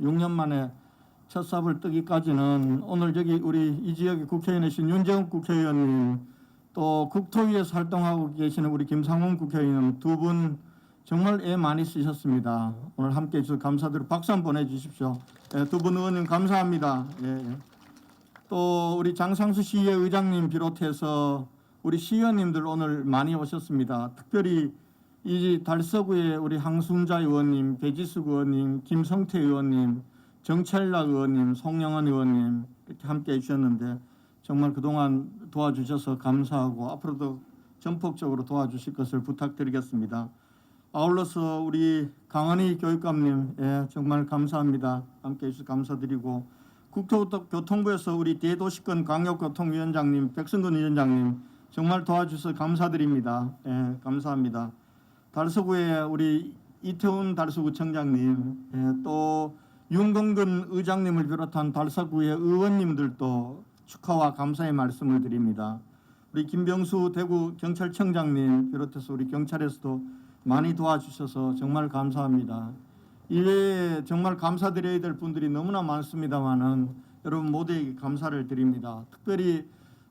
6년 만에 첫 삽을 뜨기까지는 오늘 저기 우리 이 지역의 국회의원이신 윤재욱 국회의원님 또 국토위에서 활동하고 계시는 우리 김상훈 국회의원 두분 정말 애 많이 쓰셨습니다. 오늘 함께 해주셔서 감사드리고 박수 한번 보내주십시오. 예, 두분 의원님 감사합니다. 예, 예. 또 우리 장상수 시의 의장님 비롯해서 우리 시의원님들 오늘 많이 오셨습니다. 특별히 이 달서구의 우리 항순자 의원님, 배지수 의원님, 김성태 의원님, 정철락 의원님, 송영원 의원님 이렇게 함께 해주셨는데 정말 그동안 도와주셔서 감사하고 앞으로도 전폭적으로 도와주실 것을 부탁드리겠습니다. 아울러서 우리 강한희 교육감님 예, 정말 감사합니다. 함께 해주셔서 감사드리고 국토교통부에서 우리 대도시권 광역교통위원장님 백승근 위원장님 정말 도와주셔서 감사드립니다. 예, 감사합니다. 달서구의 우리 이태훈 달서구청장님 예, 또 윤건근 의장님을 비롯한 달서구의 의원님들도 축하와 감사의 말씀을 드립니다. 우리 김병수 대구 경찰청장님 비롯해서 우리 경찰에서도 많이 도와주셔서 정말 감사합니다. 이외에 정말 감사드려야 될 분들이 너무나 많습니다만은 여러분 모두에게 감사를 드립니다. 특별히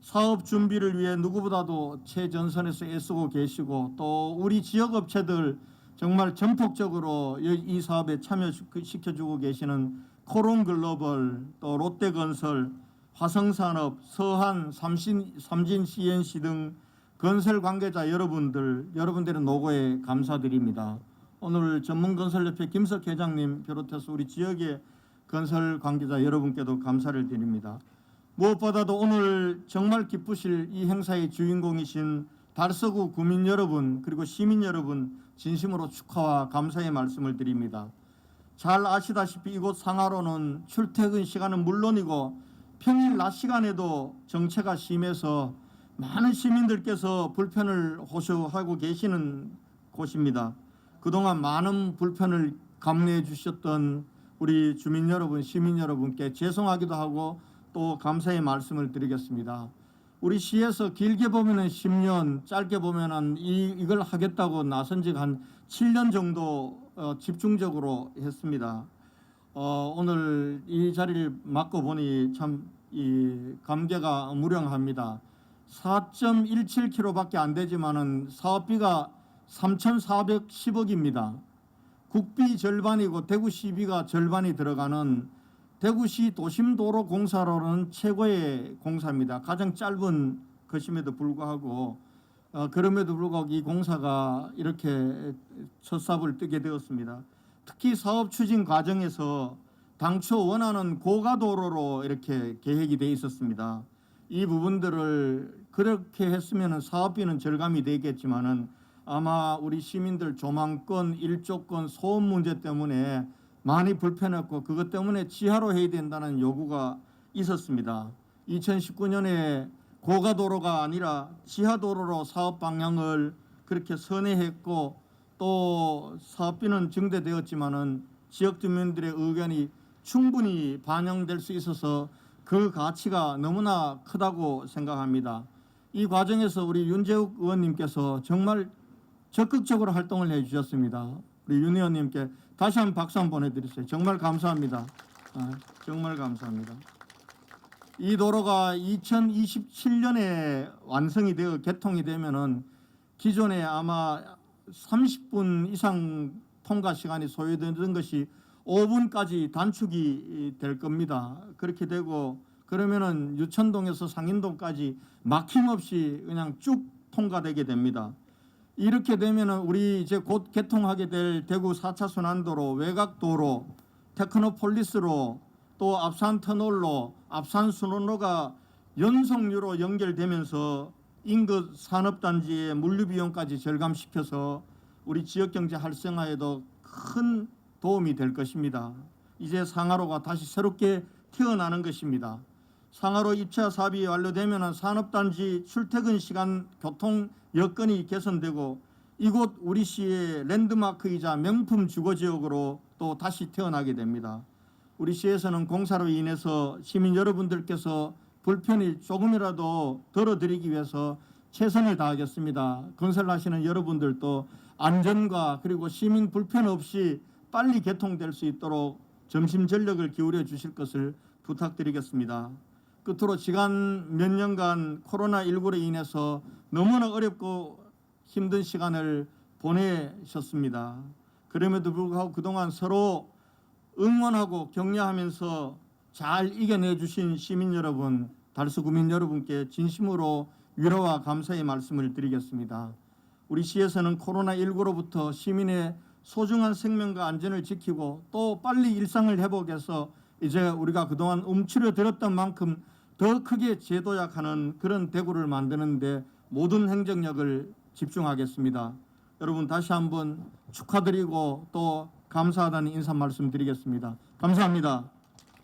사업 준비를 위해 누구보다도 최전선에서 애쓰고 계시고 또 우리 지역 업체들 정말 전폭적으로 이- 이 사업에 참여시켜주고 계시는 코론 글로벌 또 롯데건설 화성산업 서한 삼신, 삼진 CNC 등 건설 관계자 여러분들 여러분들의 노고에 감사드립니다. 오늘 전문건설협회 김석 회장님 비롯해서 우리 지역의 건설 관계자 여러분께도 감사를 드립니다. 무엇보다도 오늘 정말 기쁘실 이 행사의 주인공이신 달서구 구민 여러분 그리고 시민 여러분 진심으로 축하와 감사의 말씀을 드립니다. 잘 아시다시피 이곳 상하로는 출퇴근 시간은 물론이고 평일 낮 시간에도 정체가 심해서 많은 시민들께서 불편을 호소하고 계시는 곳입니다. 그동안 많은 불편을 감내해 주셨던 우리 주민 여러분, 시민 여러분께 죄송하기도 하고 또 감사의 말씀을 드리겠습니다. 우리 시에서 길게 보면은 10년, 짧게 보면은 이 이걸 하겠다고 나선 지가 한 7년 정도 어, 집중적으로 했습니다. 어, 오늘 이 자리를 맡고 보니 참 이 감개가 무량합니다. 4.17km밖에 안 되지만은 사업비가 3,410억입니다. 국비 절반이고 대구 시비가 절반이 들어가는 대구시 도심도로 공사로는 최고의 공사입니다. 가장 짧은 것임에도 불구하고 어, 그럼에도 불구하고 이 공사가 이렇게 첫 삽을 뜨게 되었습니다. 특히 사업 추진 과정에서 당초 원하는 고가도로로 이렇게 계획이 돼 있었습니다. 이 부분들을 그렇게 했으면 사업비는 절감이 되겠지만은 아마 우리 시민들 조망권, 일조권, 소음 문제 때문에 많이 불편했고 그것 때문에 지하로 해야 된다는 요구가 있었습니다. 2019년에 고가도로가 아니라 지하도로로 사업 방향을 그렇게 선회했고 또 사업비는 증대되었지만은 지역 주민들의 의견이 충분히 반영될 수 있어서 그 가치가 너무나 크다고 생각합니다. 이 과정에서 우리 윤재욱 의원님께서 정말 적극적으로 활동을 해주셨습니다. 우리 윤 의원님께 다시 한번 박수 한번 보내드리세요. 정말 감사합니다. 아, 정말 감사합니다. 이 도로가 2027년에 완성이 되어 개통이 되면은 기존에 아마 30분 이상 통과 시간이 소요되던 것이 5분까지 단축이 될 겁니다. 그렇게 되고 그러면은 유천동에서 상인동까지 막힘없이 그냥 쭉 통과되게 됩니다. 이렇게 되면은 우리 이제 곧 개통하게 될 대구 4차 순환도로 외곽도로 테크노폴리스로 또 앞산 터널로 앞산 순환로가 연속류로 연결되면서 인근 산업단지의 물류 비용까지 절감시켜서 우리 지역 경제 활성화에도 큰 도움이 될 것입니다. 이제 상하로가 다시 새롭게 태어나는 것입니다. 상하로 입차 사업이 완료되면 산업단지 출퇴근 시간 교통 여건이 개선되고 이곳 우리 시의 랜드마크이자 명품 주거 지역으로 또 다시 태어나게 됩니다. 우리 시에서는 공사로 인해서 시민 여러분들께서 불편이 조금이라도 덜어드리기 위해서 최선을 다하겠습니다. 건설하시는 여러분들도 안전과 그리고 시민 불편 없이 빨리 개통될 수 있도록 점심 전력을 기울여 주실 것을 부탁드리겠습니다. 끝으로 지난 몇 년간 코로나19로 인해서 너무나 어렵고 힘든 시간을 보내셨습니다. 그럼에도 불구하고 그동안 서로 응원하고 격려하면서 잘 이겨내 주신 시민 여러분, 달수 구민 여러분께 진심으로 위로와 감사의 말씀을 드리겠습니다. 우리 시에서는 코로나19로부터 시민의 소중한 생명과 안전을 지키고 또 빨리 일상을 회복해서 이제 우리가 그동안 움츠러들었던 만큼 더 크게 재도약하는 그런 대구를 만드는데 모든 행정력을 집중하겠습니다. 여러분 다시 한번 축하드리고 또 감사하다는 인사 말씀 드리겠습니다. 감사합니다.